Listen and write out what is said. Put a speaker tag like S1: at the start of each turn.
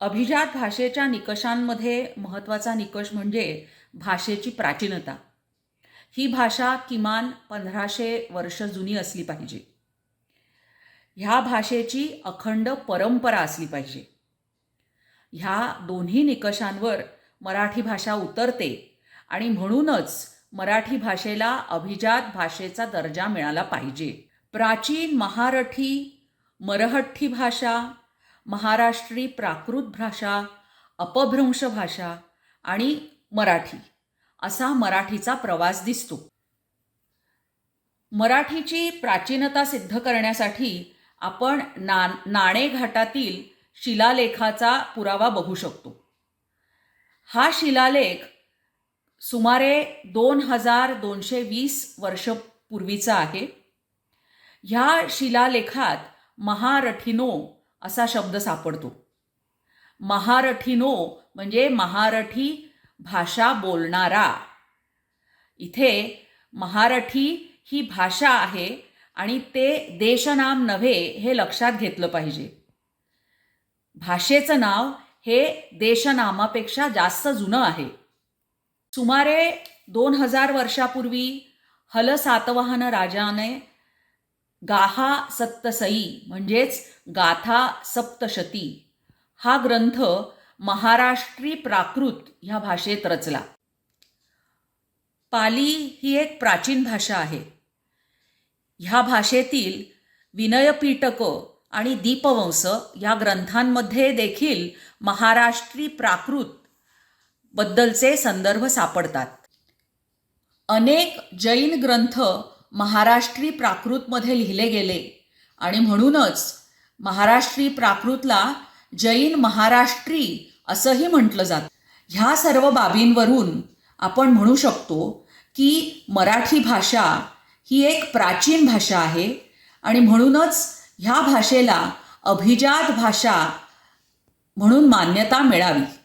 S1: अभिजात भाषेच्या निकषांमध्ये महत्त्वाचा निकष म्हणजे भाषेची प्राचीनता. ही भाषा किमान पंधराशे वर्ष जुनी असली पाहिजे. ह्या भाषेची अखंड परंपरा असली पाहिजे. ह्या दोन्ही निकषांवर मराठी भाषा उतरते आणि म्हणूनच मराठी भाषेला अभिजात भाषेचा दर्जा मिळाला पाहिजे. प्राचीन महारठी मरहट्ठी भाषा महाराष्ट्री प्राकृत भाषा अपभ्रंश भाषा आणि मराठी. असा मराठीचा प्रवास दिसतो. मराठीची प्राचीनता सिद्ध करण्यासाठी आपण ना नाणेघाटातील शिलालेखाचा पुरावा बघू शकतो. हा शिलालेख सुमारे दोन हजार दोनशे वीस वर्ष पूर्वीचा आहे. ह्या शिलालेखात महारठीनो असा शब्द सापडतो. महारठीनो म्हणजे महारठी भाषा बोलणारा. इथे महारठी ही भाषा आहे आणि ते देशनाम नव्हे हे लक्षात घेतलं पाहिजे. भाषेचं नाव हे देशनामापेक्षा जास्त जुनं आहे. सुमारे दोन हजार वर्षापूर्वी हल सातवाहन राजाने गाहा सप्तसई म्हणजेच गाथा सप्तशती. हा ग्रंथ महाराष्ट्री प्राकृत ह्या भाषेत रचला. पाली ही एक प्राचीन भाषा आहे. ह्या भाषेतील विनयपीटक आणि दीपवंस या ग्रंथांमध्ये देखील महाराष्ट्री प्राकृत बद्दलचे संदर्भ सापडतात. अनेक जैन ग्रंथ महाराष्ट्री प्राकृतमध्ये लिहिले गेले. आणि म्हणूनच महाराष्ट्री प्राकृतला जैन महाराष्ट्री असंही म्हटलं जातं. ह्या सर्व बाबींवरून आपण म्हणू शकतो की मराठी भाषा ही एक प्राचीन भाषा आहे. आणि म्हणूनच ह्या भाषेला अभिजात भाषा म्हणून मान्यता मिळावी.